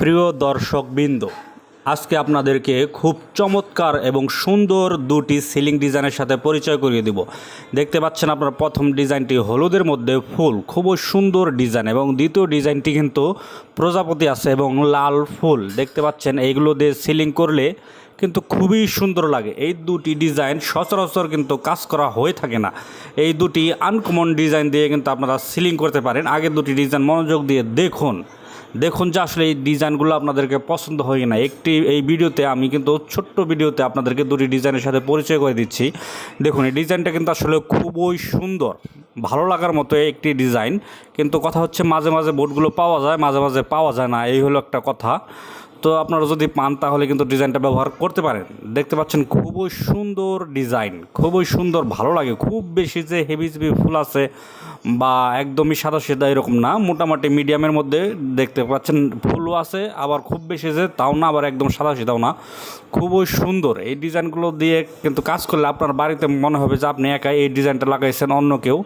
প্রিয় দর্শকবৃন্দ, আজকে আপনাদেরকে খুব চমৎকার এবং সুন্দর দুটি সিলিং ডিজাইনের সাথে পরিচয় করিয়ে দিব। দেখতে পাচ্ছেন আপনার, প্রথম ডিজাইনটি হলুদের মধ্যে ফুল, খুবই সুন্দর ডিজাইন এবং দ্বিতীয় ডিজাইনটি কিন্তু প্রজাপতি আছে এবং লাল ফুল। দেখতে পাচ্ছেন এইগুলো দিয়ে সিলিং করলে কিন্তু খুবই সুন্দর লাগে। এই দুটি ডিজাইন সচরাচর কিন্তু কাজ করা হয়ে থাকে না। এই দুটি আনকমন ডিজাইন দিয়ে কিন্তু আপনারা সিলিং করতে পারেন। আগের দুটি ডিজাইন মনোযোগ দিয়ে দেখুন। দেখুন যে আসলে এই ডিজাইনগুলো আপনাদেরকে পছন্দ হয় না একটি এই ভিডিওতে আমি কিন্তু ছোট্ট ভিডিওতে আপনাদেরকে দুটি ডিজাইনের সাথে পরিচয় করে দিচ্ছি। দেখুন, এই ডিজাইনটা কিন্তু আসলে খুবই সুন্দর। ভালো লাগার মতো একটি ডিজাইন কিন্তু কথা হচ্ছে মাঝে মাঝে বোর্ডগুলো পাওয়া যায়, মাঝে মাঝে পাওয়া যায় না, এই হলো একটা কথা। তো আপনারা যদি পান তাহলে কিন্তু ডিজাইনটা ব্যবহার করতে পারেন। দেখতে পাচ্ছেন খুবই সুন্দর ডিজাইন খুবই সুন্দর, ভালো লাগে। খুব বেশি যে হেভি হেভি ফুল আছে বা একদমই সাদা সেদা এরকম না, মোটামুটি মিডিয়ামের মধ্যে দেখতে পাচ্ছেন ফুলও আছে, আবার খুব বেশি যে তাও না, আবার একদম সাদা সেদাও না। খুবই সুন্দর। এই ডিজাইনগুলো দিয়ে কিন্তু কাজ করলে আপনার বাড়িতে মনে হবে যে আপনি একাই এই ডিজাইনটা লাগাইছেন অন্য কেউ।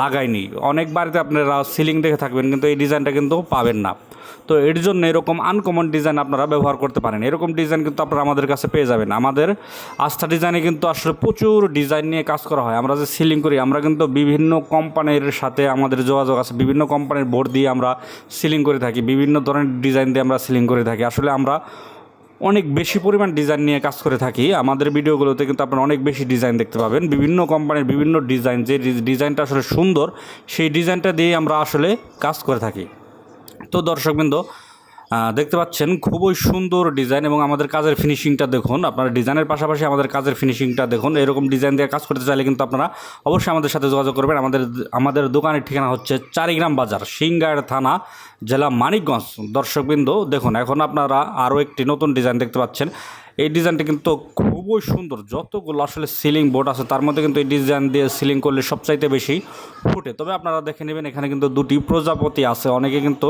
লাগায়নি অনেক বাড়িতে আপনারা সিলিং দেখে থাকবেন, কিন্তু এই ডিজাইনটা কিন্তু পাবেন না। তো এর জন্য এরকম আনকমন ডিজাইন আপনারা ব্যবহার করতে পারেন। এরকম ডিজাইন কিন্তু আপনারা আমাদের কাছে পেয়ে যাবেন। আমাদের আস্থা ডিজাইনে কিন্তু আসলে প্রচুর ডিজাইন নিয়ে কাজ করা হয়। আমরা যে সিলিং করি, আমরা কিন্তু বিভিন্ন কোম্পানির সাথে আমাদের যোগাযোগ আছে। বিভিন্ন কোম্পানির বোর্ড দিয়ে আমরা সিলিং করে থাকি। বিভিন্ন ধরনের ডিজাইন দিয়ে আমরা সিলিং করে থাকি। আসলে আমরা অনেক বেশি পরিমাণ ডিজাইন নিয়ে কাজ করে থাকি। আমাদের ভিডিওগুলোতে কিন্তু আপনারা অনেক বেশি ডিজাইন দেখতে পাবেন। বিভিন্ন কোম্পানির বিভিন্ন ডিজাইন যে ডিজাইনটা আসলে সুন্দর, সেই ডিজাইনটা দিয়ে আমরা আসলে কাজ করে থাকি। তো দর্শকবৃন্দ দেখতে পাচ্ছেন খুবই সুন্দর ডিজাইন এবং আমাদের কাজের ফিনিশিংটা দেখুন। আপনারা ডিজাইনের পাশাপাশি আমাদের কাজের ফিনিশিংটা দেখুন। এরকম ডিজাইন দিয়ে কাজ করতে চাইলে কিন্তু আপনারা অবশ্যই আমাদের সাথে যোগাযোগ করবেন। আমাদের আমাদের দোকানের ঠিকানা হচ্ছে চারিগ্রাম বাজার সিংগার থানা, জেলা মানিকগঞ্জ। দর্শকবৃন্দ, দেখুন, এখন আপনারা আরও একটি নতুন ডিজাইন দেখতে পাচ্ছেন। এই ডিজাইনটা কিন্তু খুবই সুন্দর। যতগুলো আসলে সিলিং বোর্ড আছে, তার মধ্যে কিন্তু এই ডিজাইন দিয়ে সিলিং করলে সবচাইতে বেশি ফুটে। তবে আপনারা দেখে নেবেন, এখানে কিন্তু দুটি প্রজাপতি আছে। অনেকে কিন্তু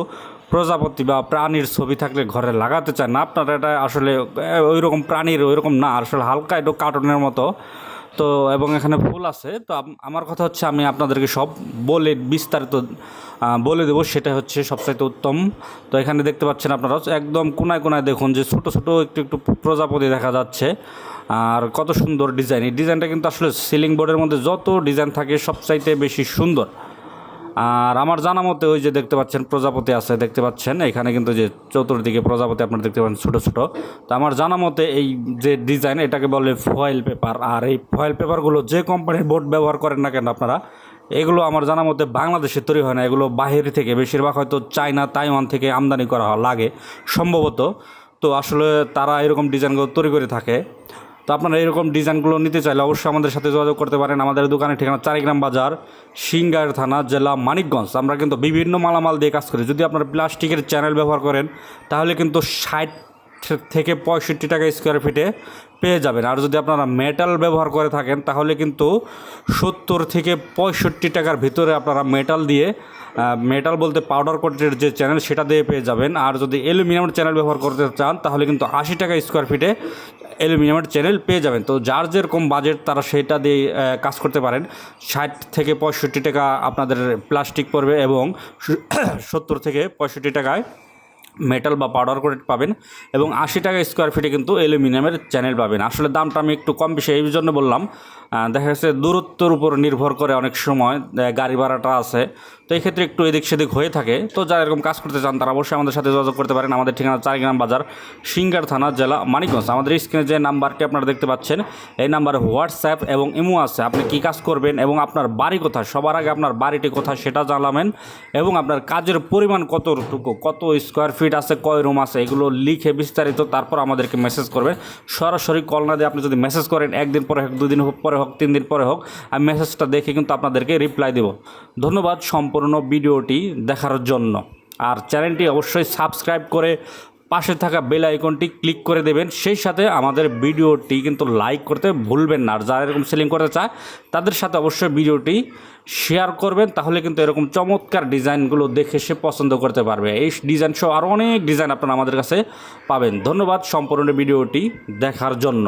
প্রজাপতি বা প্রাণীর ছবি থাকলে ঘরে লাগাতে চায় না। আপনারা এটা আসলে ওই রকম প্রাণীর ওই রকম না। আসলে হালকা একটু কার্টুনের মতো। তো, এবং এখানে ফুল আছে। তো আমার কথা হচ্ছে আমি আপনাদেরকে সব বলে, বিস্তারিত বলে দেবো। সেটা হচ্ছে সবচাইতে উত্তম। তো এখানে দেখতে পাচ্ছেন আপনারা একদম কোনায় কোনায় দেখুন যে ছোটো ছোটো একটু একটু প্রজাপতি দেখা যাচ্ছে। আর কত সুন্দর ডিজাইন। এই ডিজাইনটা কিন্তু আসলে সিলিং বোর্ডের মধ্যে যত ডিজাইন থাকে সবচাইতে বেশি সুন্দর। আর আমার জানা মতে ওই যে দেখতে পাচ্ছেন, প্রজাপতি আছে, দেখতে পাচ্ছেন, এখানে কিন্তু যে চতুর্দিকে প্রজাপতি আপনারা দেখতে পাচ্ছেন ছোটো ছোটো। তো আমার জানা মতে এই যে ডিজাইন এটাকে বলে ফয়েল পেপার আর এই ফয়েল পেপারগুলো যে কোম্পানির বোর্ড ব্যবহার করেন না কেন আপনারা, এগুলো আমার জানা মতে বাংলাদেশে তৈরি হয় না। এগুলো বাহির থেকে, বেশিরভাগ হয়তো চায়না, তাইওয়ান থেকে আমদানি করা লাগে, সম্ভবত। তো আসলে তারা এরকম ডিজাইনগুলো তৈরি করে থাকে। তো আপনারা এরকম ডিজাইনগুলো নিতে চাইলে অবশ্যই আমাদের সাথে যোগাযোগ করতে পারেন। আমাদের দোকানের ঠিকানা চারিগ্রাম বাজার সিংগার থানা, জেলা মানিকগঞ্জ। আমরা কিন্তু বিভিন্ন মালামাল দিয়ে কাজ করি। যদি আপনারা প্লাস্টিকের চ্যানেল ব্যবহার করেন, তাহলে কিন্তু ষাট থেকে পঁয়ষট্টি টাকা স্কোয়ার ফিটে পেয়ে যাবেন। আর যদি আপনারা মেটাল ব্যবহার করে থাকেন, তাহলে কিন্তু সত্তর থেকে পঁয়ষট্টি টাকার ভিতরে আপনারা মেটাল দিয়ে মেটাল বলতে পাউডার কোটের যে চ্যানেল সেটা দিয়ে পেয়ে যাবেন। আর যদি অ্যালুমিনিয়ামের চ্যানেল ব্যবহার করতে চান, তাহলে কিন্তু আশি টাকা স্কোয়ার ফিটে অ্যালুমিনিয়ামের চ্যানেল পেয়ে যাবেন। তো যার যেরকম বাজেট তারা সেটা দিয়ে কাজ করতে পারেন। ষাট থেকে পঁয়ষট্টি টাকা আপনাদের প্লাস্টিক পড়বে এবং সত্তর থেকে পঁয়ষট্টি টাকায় মেটাল বা পাউডার করে পাবেন এবং আশি টাকা স্কোয়ার ফিটে কিন্তু অ্যালুমিনিয়ামের চ্যানেল পাবেন। আসলে দামটা আমি একটু কম বেশি এই জন্য বললাম। দেখা যাচ্ছে দূরত্বের উপর নির্ভর করে অনেক সময় গাড়ি ভাড়াটা আছে। তো এই ক্ষেত্রে একটু এদিক সেদিক হয়ে থাকে। তো যারা এরকম কাজ করতে চান, তারা অবশ্যই আমাদের সাথে যোগাযোগ করতে পারেন। আমাদের ঠিকানা চারিগ্রাম বাজার, সিঙ্গার থানা, জেলা মানিকগঞ্জ। আমাদের স্ক্রিনে যে নাম্বারটি আপনারা দেখতে পাচ্ছেন, এই নাম্বারে হোয়াটসঅ্যাপ এবং ইমো আছে। আপনি কী কাজ করবেন এবং আপনার বাড়ি কোথায়, সবার আগে আপনার বাড়িটি কোথায় সেটা জানাবেন এবং আপনার কাজের পরিমাণ কতটুকু, কত স্কোয়ার ফিট আছে, কয় রুম আছে, এগুলো লিখে বিস্তারিত তারপর আমাদেরকে মেসেজ করবেন সরাসরি কল না দিয়ে আপনি যদি মেসেজ করেন, একদিন পরে হোক, দুদিন পরে হোক, তিন দিন পরে হোক, আমি মেসেজটা দেখে কিন্তু আপনাদেরকে রিপ্লাই দেব। ধন্যবাদ সম্পূর্ণ ভিডিওটি দেখার জন্য। আর চ্যানেলটি অবশ্যই সাবস্ক্রাইব করে পাশে থাকা বেল আইকনটি ক্লিক করে দেবেন। সেই সাথে আমাদের ভিডিওটি কিন্তু লাইক করতে ভুলবেন না। আর যারা এরকম সেলিং করতে চায়, তাদের সাথে অবশ্যই ভিডিওটি শেয়ার করবেন। তাহলে কিন্তু এরকম চমৎকার ডিজাইনগুলো দেখে সে পছন্দ করতে পারবে। এই ডিজাইন সহ আরও অনেক ডিজাইন আপনারা আমাদের কাছে পাবেন। ধন্যবাদ সম্পূর্ণ ভিডিওটি দেখার জন্য।